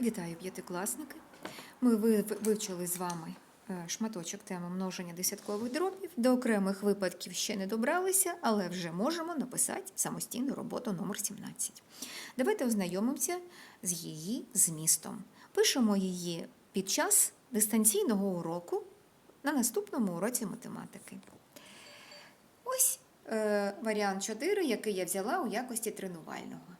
Вітаю, п'ятикласники! Ми вивчили з вами е, шматочок теми множення десяткових дробів. До окремих випадків ще не добралися, але вже можемо написати самостійну роботу номер 17. Давайте ознайомимося з її змістом. Пишемо її під час дистанційного уроку на наступному уроці математики. Ось е, варіант 4, який я взяла у якості тренувального.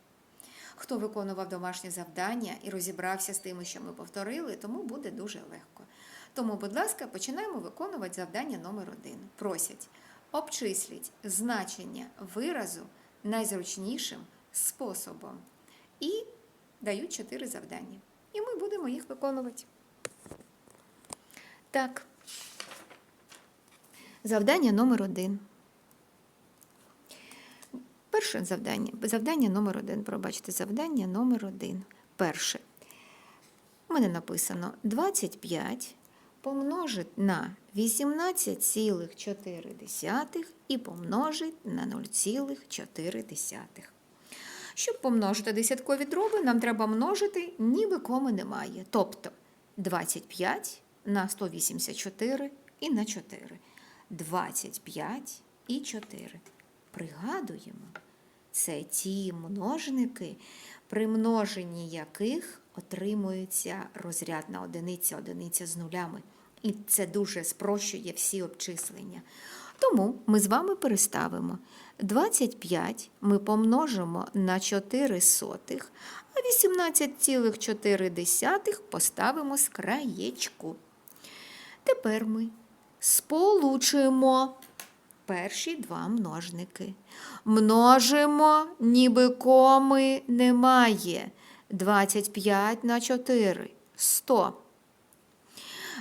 Хто виконував домашнє завдання і розібрався з тими, що ми повторили, тому буде дуже легко. Тому, будь ласка, починаємо виконувати завдання номер один. Просять обчисліть значення виразу найзручнішим способом. І дають чотири завдання. І ми будемо їх виконувати. Так. Завдання номер один. Перше завдання. Завдання номер один. Пробачте, завдання номер один. Перше. У мене написано 25 помножить на 18,4 і помножить на 0,4. Щоб помножити десяткові дроби, нам треба множити, ніби коми немає. Тобто 25 на 184 і на 4. 25 і 4. Пригадуємо, це ті множники, при множенні яких отримується розрядна одиниця, одиниця з нулями. І це дуже спрощує всі обчислення. Тому ми з вами переставимо 25 ми помножимо на 4 сотих, а 18,4 поставимо з краєчку. Тепер ми сполучуємо перші два множники. Множимо, ніби коми немає. 25 на 4 100.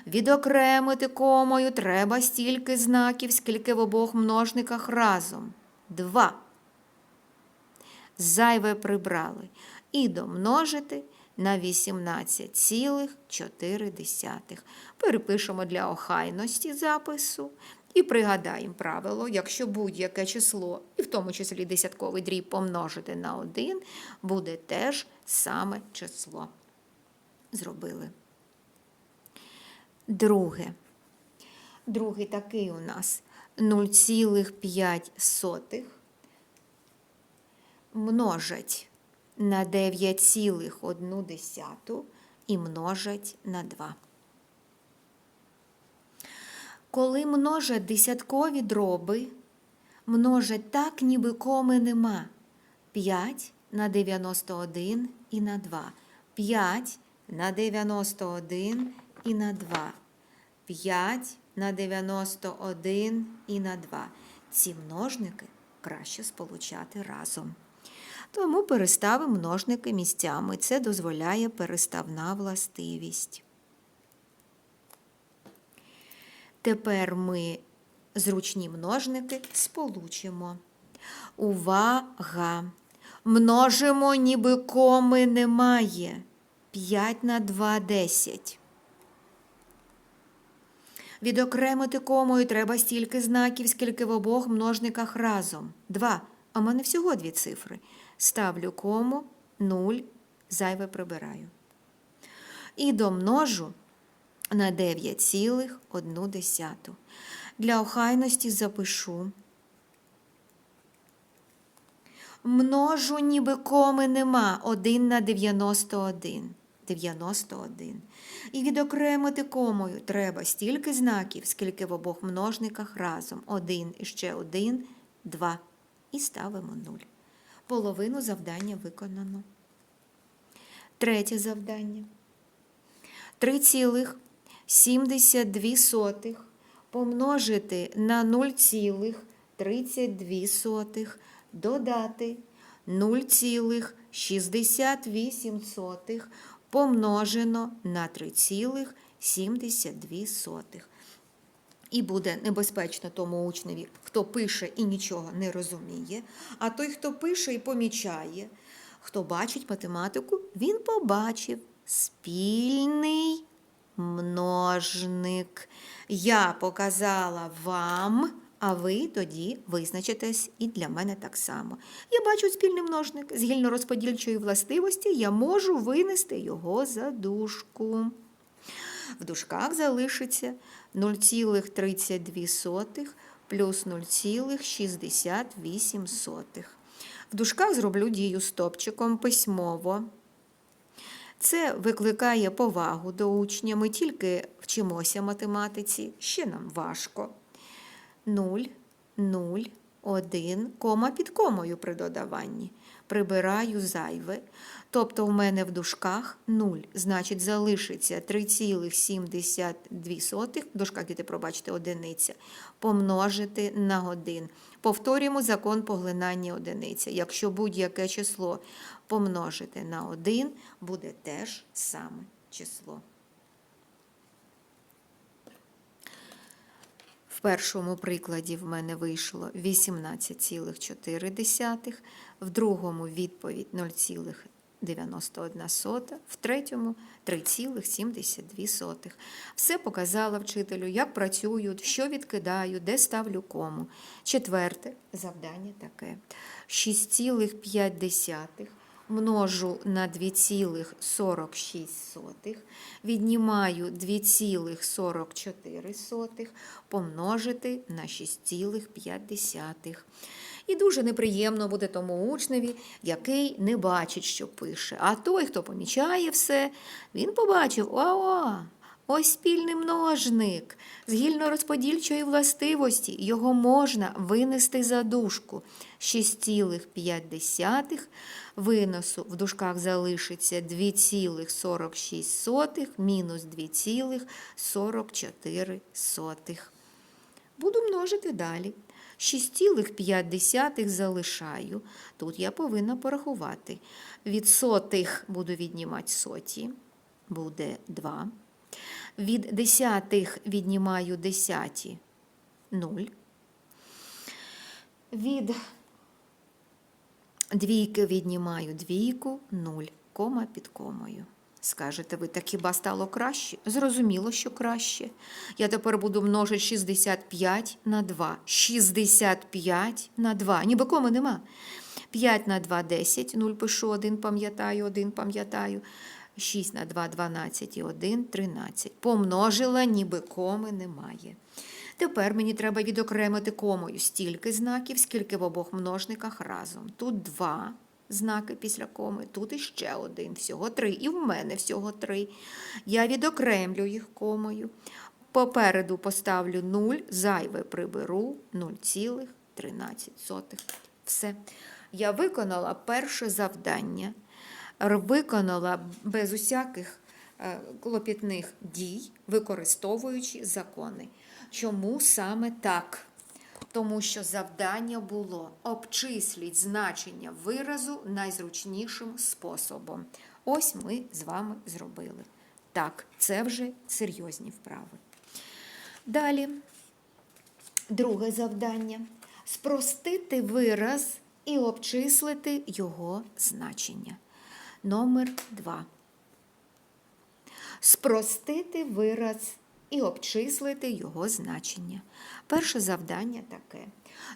Відокремити комою треба стільки знаків, скільки в обох множниках разом. 2. Зайве прибрали. І домножити на 18,4. Перепишемо для охайності запису. І пригадаємо правило, якщо будь-яке число, і в тому числі десятковий дріб помножити на 1, буде теж саме число. Зробили. Друге. Другий такий у нас 0,5 множать на 9,1 і множать на 2. Коли множать десяткові дроби, множать так, ніби коми нема. 5 на 91 і на 2. 5 на 91 і на 2. 5 на 91 і на 2. Ці множники краще сполучати разом. Тому переставимо множники місцями. Це дозволяє переставна властивість. Тепер ми зручні множники сполучимо. Увага! Множимо, ніби коми немає. 5 на 2 – 10. Відокремити комою треба стільки знаків, скільки в обох множниках разом. 2. А в мене всього дві цифри. Ставлю кому 0, зайве прибираю. І домножу на 9,1. Для охайності запишу. Множу, ніби коми нема 1 на 91. 91. І відокремити комою треба стільки знаків, скільки в обох множниках разом. 1 і ще 1, 2. І ставимо 0. Половину завдання виконано. Третє завдання. 3,72 помножити на 0,32 додати 0,68 помножено на 3,72. І буде небезпечно тому учневі, хто пише і нічого не розуміє, а той, хто пише і помічає, хто бачить математику, він побачив спільний множник. Я показала вам А ви тоді визначитесь і для мене так само. Я бачу спільний множник з гільнорозподільчої властивості, я можу винести його за дужку. В дужках залишиться 0,32 плюс 0,68. В дужках зроблю дію стопчиком письмово. Це викликає повагу до учня. Ми тільки вчимося математиці, ще нам важко. 0, 0, 1, кома під комою при додаванні. Прибираю зайве. Тобто в мене в дужках 0, значить залишиться 3,72, в дужках, діти, пробачте, одиниця, помножити на 1. Повторюємо закон поглинання одиниця. Якщо будь-яке число помножити на 1, буде теж саме число. В першому прикладі в мене вийшло 18,4, в другому відповідь 0,91, в третьому 3,72. Все показала вчителю, як працюють, що відкидаю, де ставлю кому. Четверте завдання таке: 6,5 множу на 2,46, віднімаю 2,44, помножити на 6,5. І дуже неприємно буде тому учневі, який не бачить, що пише. А той, хто помічає все, він побачив: о, ось спільний множник з гільнорозподільчої властивості. Його можна винести за дужку. 6,5 виносу в дужках залишиться 2,46 мінус 2,44. Буду множити далі. 6,5 залишаю. Тут я повинна порахувати. Від сотих буду віднімати соті, буде 2. Від десятих віднімаю десяті 0. Від двійки віднімаю двійку 0, кома під комою. Скажете ви, так хіба стало краще? Зрозуміло, що краще. Я тепер буду множити 65 на 2. 65 на 2. Ніби коми нема. 5 на 2 10, 0 пишу 1, пам'ятаю, 1 пам'ятаю. 6 на 2 12 і 1 13. Помножила, ніби коми немає. Тепер мені треба відокремити комою стільки знаків, скільки в обох множниках разом. Тут 2 знаки після коми, тут іще один, всього три. І в мене всього три. Я відокремлю їх комою. Попереду поставлю 0, зайве приберу 0,13. Все. Я виконала перше завдання, виконала без усяких е, клопітних дій, використовуючи закони. Чому саме так? Тому що завдання було обчисліть значення виразу найзручнішим способом. Ось ми з вами зробили. Так, це вже серйозні вправи. Далі, друге завдання спростити вираз і обчислити його значення. Номер 2. Спростити вираз і обчислити його значення. Перше завдання таке: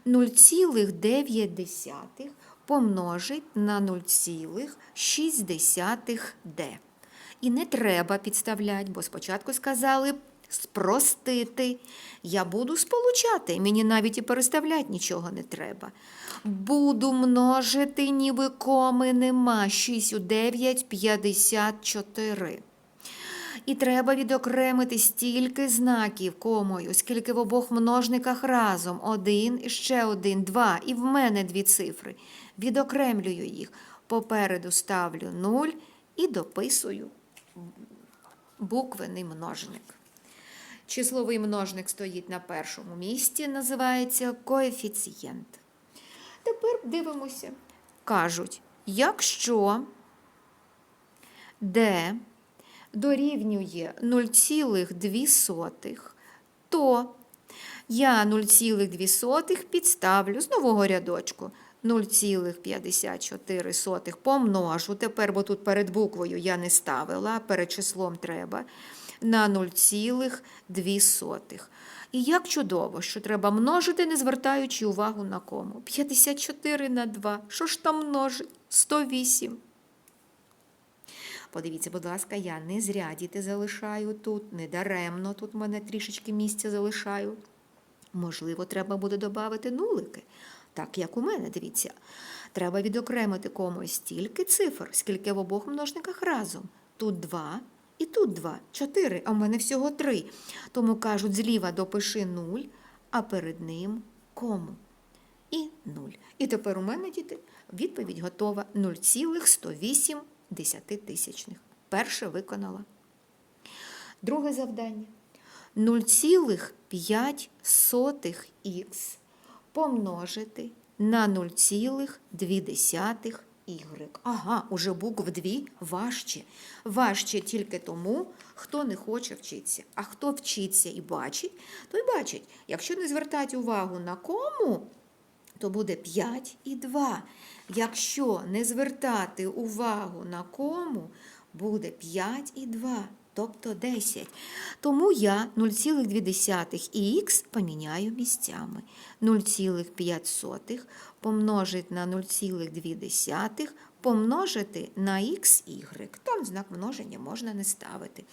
0,9 помножить на 0,6d. І не треба підставляти, бо спочатку сказали спростити. Я буду сполучати, мені навіть і переставляти нічого не треба. Буду множити, ніби коми нема. 6 у 9 – 54. І треба відокремити стільки знаків комою, скільки в обох множниках разом. Один, ще один, два. І в мене дві цифри. Відокремлюю їх. Попереду ставлю 0 і дописую буквений множник. Числовий множник стоїть на першому місці, називається коефіцієнт. Тепер дивимося. Кажуть, якщо d дорівнює 0,2, то я 0,2 підставлю з нового рядочку. 0,54 помножу. Тепер, бо тут перед буквою я не ставила, перед числом треба. На 0,2. І як чудово, що треба множити, не звертаючи увагу на кому. 54 на 2. Що ж там множить? 108. Подивіться, будь ласка, я не зря діти залишаю тут, не даремно тут мене трішечки місця залишаю. Можливо, треба буде додати нулики. Так, як у мене, дивіться. Треба відокремити комусь стільки цифр, скільки в обох множниках разом. Тут 2 і тут 2, 4, а в мене всього 3. Тому кажуть, зліва допиши 0, а перед ним кому. І 0. І тепер у мене, діти, відповідь готова 0,108 десятитисячних. Перше виконала. Друге завдання. 0,5х помножити на 0,2 y. Ага, уже букв дві важче. Важче тільки тому, хто не хоче вчитися. А хто вчиться і бачить, той бачить. Якщо не звертати увагу на кому, то буде 5 і 2. Якщо не звертати увагу на кому, буде 5 і 2, тобто 10. Тому я 0,2 і х поміняю місцями. 0,5 помножить на 0,2 помножити на xy. Там знак множення можна не ставити.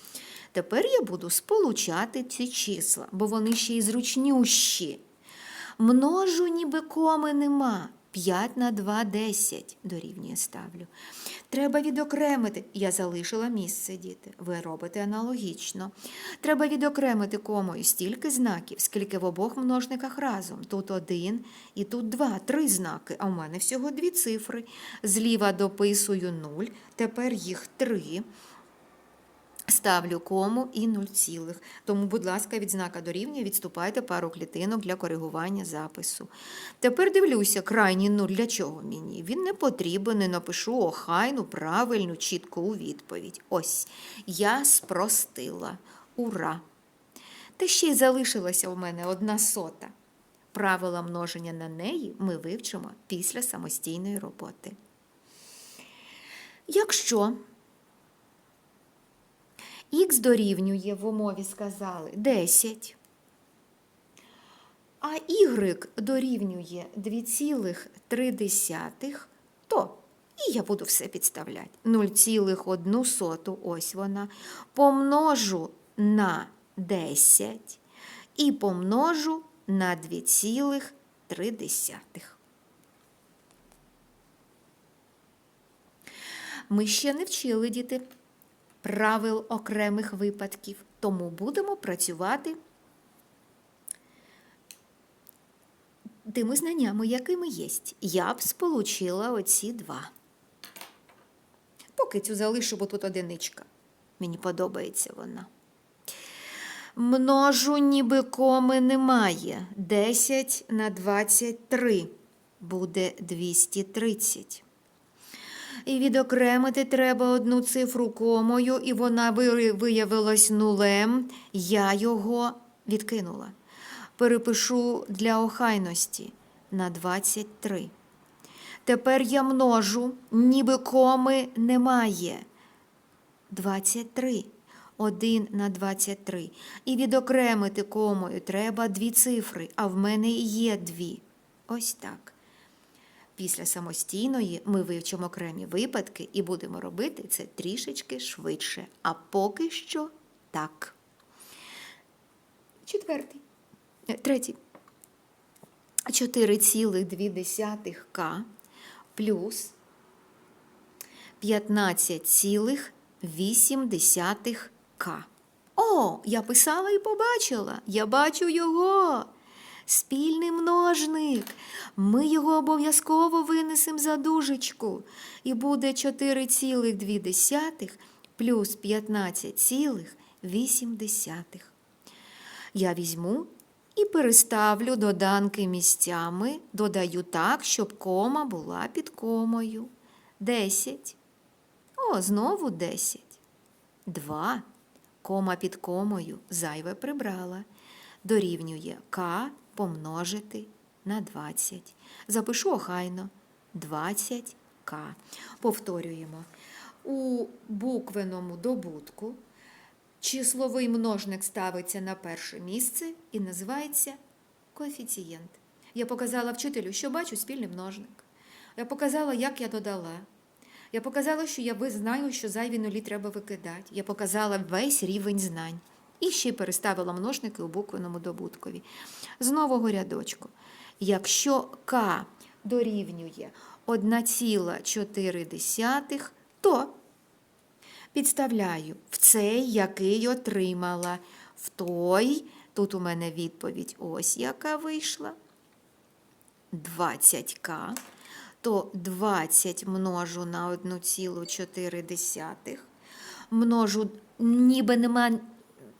Тепер я буду сполучати ці числа, бо вони ще й зручнющі. Множу, ніби коми нема. 5 на 2 – 10 дорівнює ставлю. Треба відокремити. Я залишила місце, діти. Ви робите аналогічно. Треба відокремити комою стільки знаків, скільки в обох множниках разом. Тут один і тут два, три знаки, а в мене всього дві цифри. Зліва дописую 0, тепер їх три. Ставлю кому і 0 цілих. Тому, будь ласка, від знака дорівнює відступайте пару клітинок для коригування запису. Тепер дивлюся, крайній 0 для чого мені? Він не потрібен, не напишу охайну, правильну, чітку відповідь. Ось, я спростила. Ура! Та ще й залишилася у мене одна сота. Правила множення на неї ми вивчимо після самостійної роботи. Якщо Х дорівнює в умові сказали 10, а y дорівнює 2,3, то і я буду все підставляти. 0,1 ось вона. Помножу на 10 і помножу на 2,3. Ми ще не вчили діти правил окремих випадків, тому будемо працювати тими знаннями, якими є. Я б сполучила оці два. Поки цю залишу, бо тут одиничка. Мені подобається вона. Множу, ніби коми немає. 10 на 23 буде 230. І відокремити треба одну цифру комою, і вона виявилась нулем. Я його відкинула. Перепишу для охайності на 23. Тепер я множу, ніби коми немає. 23. 1 на 23. І відокремити комою треба дві цифри, а в мене є дві. Ось так. Після самостійної ми вивчимо окремі випадки і будемо робити це трішечки швидше. А поки що так. Четвертий. Е, Третій. 4,2 плюс 15,8 К. О, я писала і побачила. Я бачу його. Спільний множник. Ми його обов'язково винесемо за дужечку. І буде 4,2 плюс 15,8. Я візьму і переставлю доданки місцями, додаю так, щоб кома була під комою. 10. О, знову 10. 2. Кома під комою зайве прибрала. Дорівнює К помножити на 20. Запишу охайно 20К. Повторюємо. У буквеному добутку числовий множник ставиться на перше місце і називається коефіцієнт. Я показала вчителю, що бачу спільний множник. Я показала, як я додала. Я показала, що я знаю, що зайві нулі треба викидати. Я показала весь рівень знань. І ще переставила множники у буквеному добуткові. З нового рядочку. Якщо К дорівнює 1,4, то підставляю в цей, який отримала, в той, тут у мене відповідь ось яка вийшла. 20к, то 20 множу на 1,4, множу, ніби нема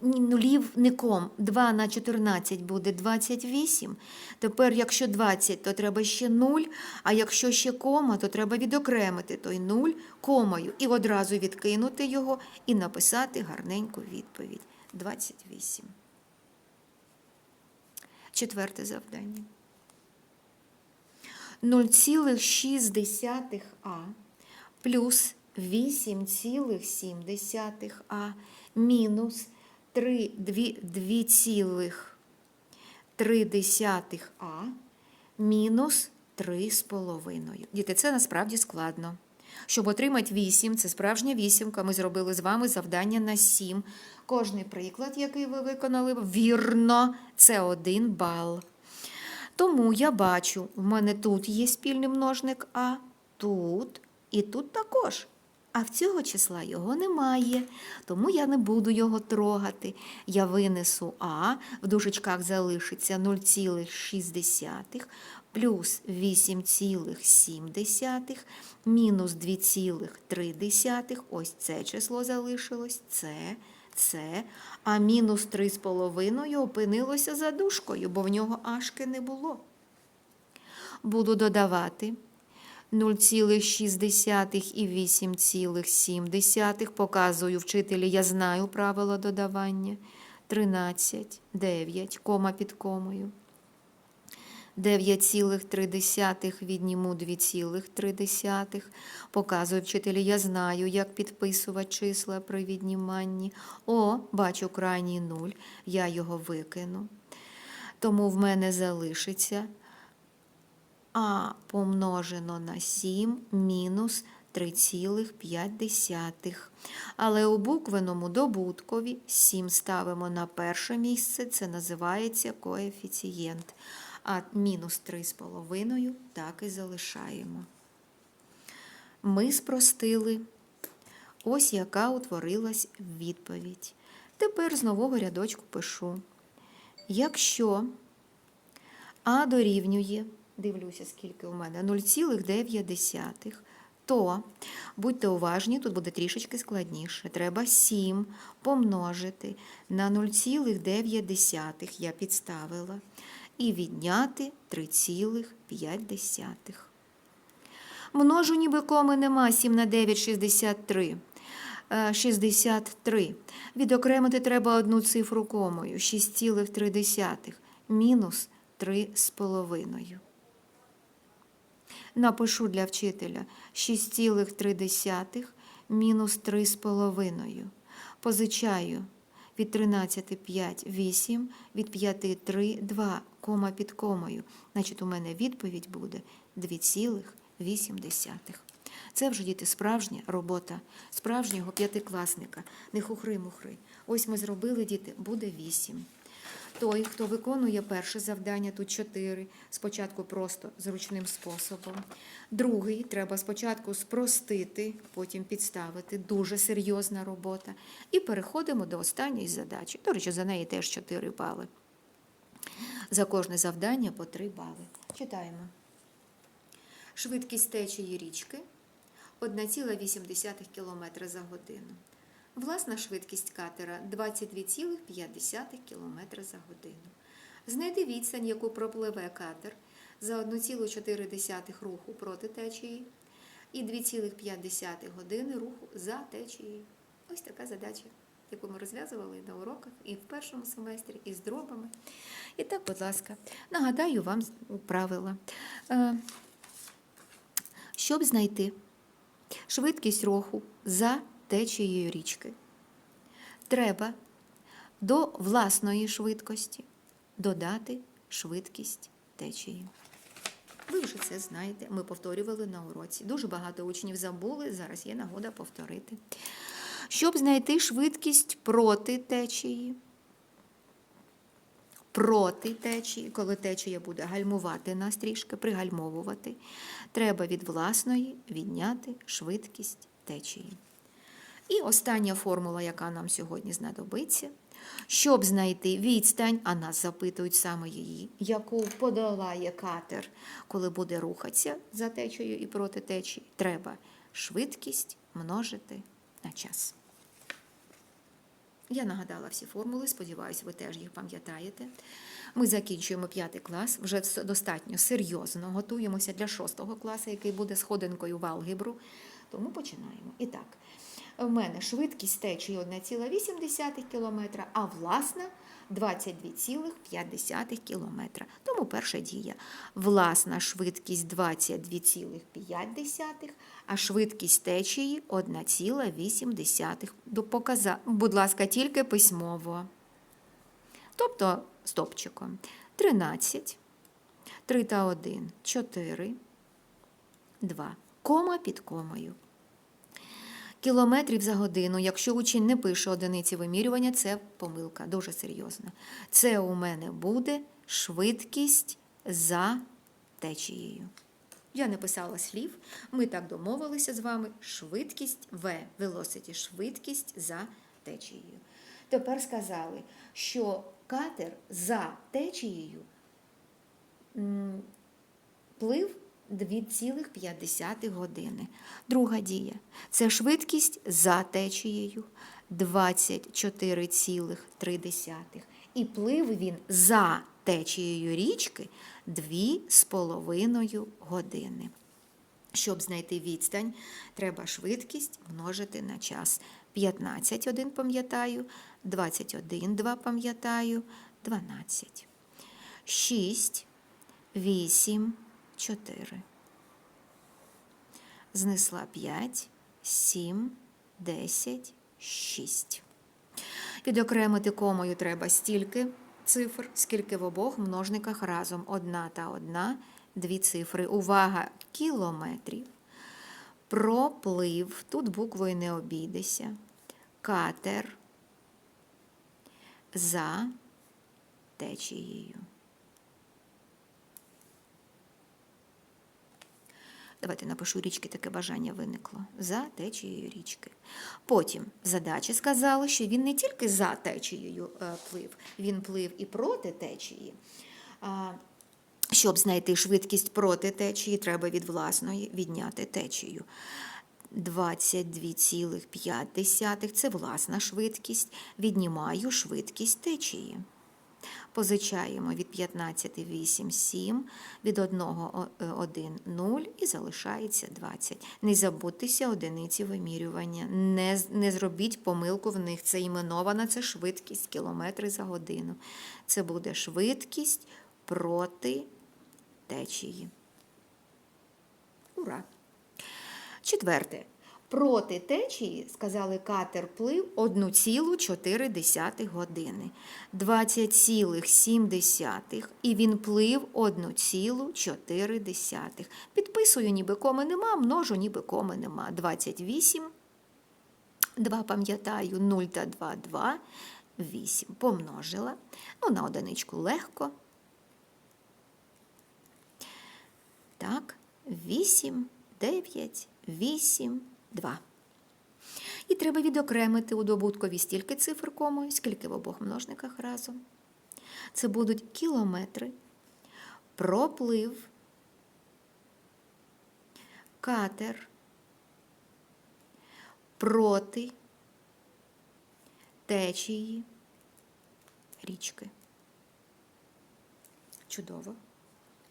ні нулів ні ком. 2 на 14 буде 28. Тепер, якщо 20, то треба ще 0, а якщо ще кома, то треба відокремити той 0 комою і одразу відкинути його і написати гарненьку відповідь. 28. Четверте завдання. 0,6а плюс 8,7а мінус 2,3а мінус 3,5. Діти, це насправді складно. Щоб отримати 8, це справжня вісімка. Ми зробили з вами завдання на 7. Кожний приклад, який ви виконали, вірно, це 1 бал. Тому я бачу, в мене тут є спільний множник А, тут і тут також. А в цього числа його немає, тому я не буду його трогати. Я винесу А, в дужечках залишиться 0,6 плюс 8,7 мінус 2,3. Ось це число залишилось, це, це. А мінус 3,5 опинилося за дужкою, бо в нього ашки не було. Буду додавати 0,6 і 8,7. Показую вчителі, я знаю правила додавання. 13, 9, кома під комою. 9,3 відніму 2,3. Показую вчителі, я знаю, як підписувати числа при відніманні. О, бачу крайній нуль, я його викину. Тому в мене залишиться а помножено на 7 мінус 3,5. Але у буквеному добуткові 7 ставимо на перше місце, це називається коефіцієнт. А мінус 3,5 так і залишаємо. Ми спростили. Ось яка утворилась відповідь. Тепер з нового рядочку пишу. Якщо А дорівнює дивлюся, скільки у мене 0,9, то будьте уважні, тут буде трішечки складніше. Треба 7 помножити на 0,9 я підставила, і відняти 3,5. Множу, ніби коми нема, 7 на 9 – 63. Е, 63. Відокремити треба одну цифру комою 6,3 мінус 3,5. Напишу для вчителя 6,3 мінус 3,5. Позичаю від 13 5 8, від 5 3 2, кома під комою. Значить, у мене відповідь буде 2,8. Це вже діти справжня робота справжнього п'ятикласника. Не хухри-мухри. Ось ми зробили, діти, буде 8. Той, хто виконує перше завдання, тут 4, спочатку просто зручним способом. Другий треба спочатку спростити, потім підставити. Дуже серйозна робота. І переходимо до останньої задачі. До речі, за неї теж 4 бали. За кожне завдання по 3 бали. Читаємо. Швидкість течії річки 1,8 км за годину. Власна швидкість катера 22,5 км за годину. Знайди відстань, яку пропливе катер за 1,4 руху проти течії і 2,5 години руху за течією. Ось така задача, яку ми розв'язували на уроках і в першому семестрі, і з дробами. І так, будь ласка, нагадаю вам правила. Е, Щоб знайти швидкість руху за течією річки. треба до власної швидкості додати швидкість течії. Ви вже це знаєте, ми повторювали на уроці. Дуже багато учнів забули, зараз є нагода повторити. Щоб знайти швидкість проти течії, проти течії, коли течія буде гальмувати нас трішки, пригальмовувати, треба від власної відняти швидкість течії. І остання формула, яка нам сьогодні знадобиться, щоб знайти відстань, а нас запитують саме її, яку подолає катер, коли буде рухатися за течією і проти течії, треба швидкість множити на час. Я нагадала всі формули, сподіваюся, ви теж їх пам'ятаєте. Ми закінчуємо п'ятий клас, вже достатньо серйозно готуємося для шостого класу, який буде сходинкою в алгебру. Тому починаємо. І так, в мене швидкість течії 1,8 км, а власна 22,5 км. Тому перша дія. Власна швидкість 22,5, а швидкість течії 1,8. Показа... Будь ласка, тільки письмово. Тобто стопчиком. 13, 3 та 1, 4, 2. Кома під комою. Кілометрів за годину, якщо учень не пише одиниці вимірювання, це помилка, дуже серйозна. Це у мене буде швидкість за течією. Я не писала слів, ми так домовилися з вами. Швидкість В, velocity, швидкість за течією. Тепер сказали, що катер за течією плив 2,5 години. Друга дія це швидкість за течією 24,3. І плив він за течією річки 2,5 години. Щоб знайти відстань, треба швидкість множити на час. 15, один пам'ятаю, 21, 2 пам'ятаю, 12. 6, 8, 4. Знесла 5, 7, 10, 6. Відокремити комою треба стільки цифр, скільки в обох множниках разом. Одна та одна, дві цифри. Увага, кілометрів. Проплив, тут буквою не обійдеся. Катер за течією. Давайте напишу річки, таке бажання виникло. За течією річки. Потім задачі сказали, що він не тільки за течією е, плив, він плив і проти течії. Щоб знайти швидкість проти течії, треба від власної відняти течію. 22,5 це власна швидкість. Віднімаю швидкість течії. Позичаємо від 15 8, 7, від 1 1 0 і залишається 20. Не забудьтеся одиниці вимірювання. Не, не зробіть помилку в них. Це іменована це швидкість кілометри за годину. Це буде швидкість проти течії. Ура! Четверте. Проти течії, сказали, катер плив 1,4 години. 20,7 і він плив 1,4. Підписую, ніби коми нема, множу, ніби коми нема. 28, 2 пам'ятаю, 0 та 2, 2, 8. Помножила. Ну, на одиничку легко. Так, 8, 9, 8, 2. І треба відокремити у добуткові стільки цифр комою, скільки в обох множниках разом. Це будуть кілометри, проплив, катер, проти течії річки. Чудово.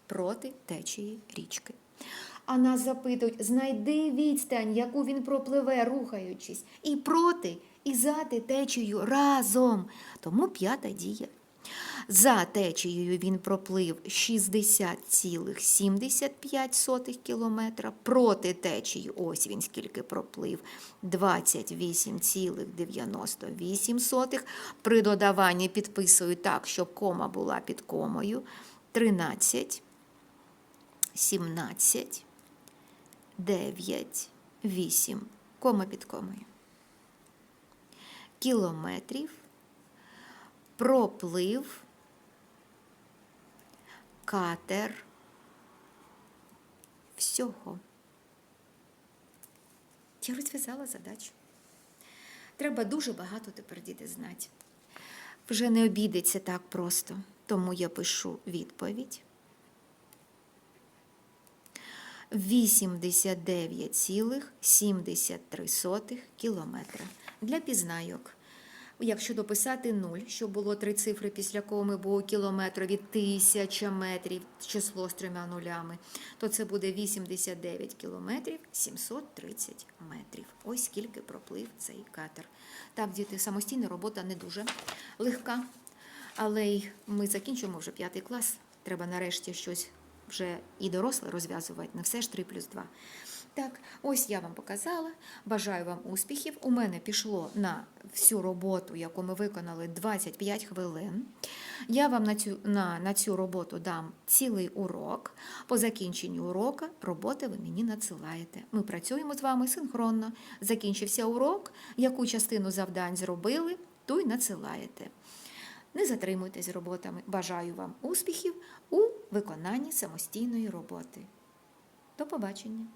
Проти течії річки. А нас запитують, знайди відстань, яку він пропливе, рухаючись, і проти, і за течією разом. Тому п'ята дія. За течією він проплив 60,75 кілометра. Проти течії, ось він скільки проплив, 28,98. При додаванні підписую так, щоб кома була під комою. 13, 17, 9, 8, кома під комою. Кілометрів проплив катер всього. Я розв'язала задачу. Треба дуже багато тепер діти знати. Вже не обійдеться так просто, тому я пишу відповідь. 89,73 кілометра. Для пізнайок. Якщо дописати 0, щоб було три цифри після коми, бо у кілометрові тисяча метрів, число з трьома нулями, то це буде 89 кілометрів 730 метрів. Ось скільки проплив цей катер. Так, діти, самостійна робота не дуже легка, але й ми закінчуємо вже п'ятий клас. Треба нарешті щось вже і доросле розв'язувати, не все ж 3 плюс 2. Так, ось я вам показала. Бажаю вам успіхів. У мене пішло на всю роботу, яку ми виконали 25 хвилин. Я вам на цю, на, на цю роботу дам цілий урок. По закінченню урока роботи ви мені надсилаєте. Ми працюємо з вами синхронно. Закінчився урок, яку частину завдань зробили, ту й надсилаєте. Не затримуйтесь роботами. Бажаю вам успіхів у виконанні самостійної роботи. До побачення!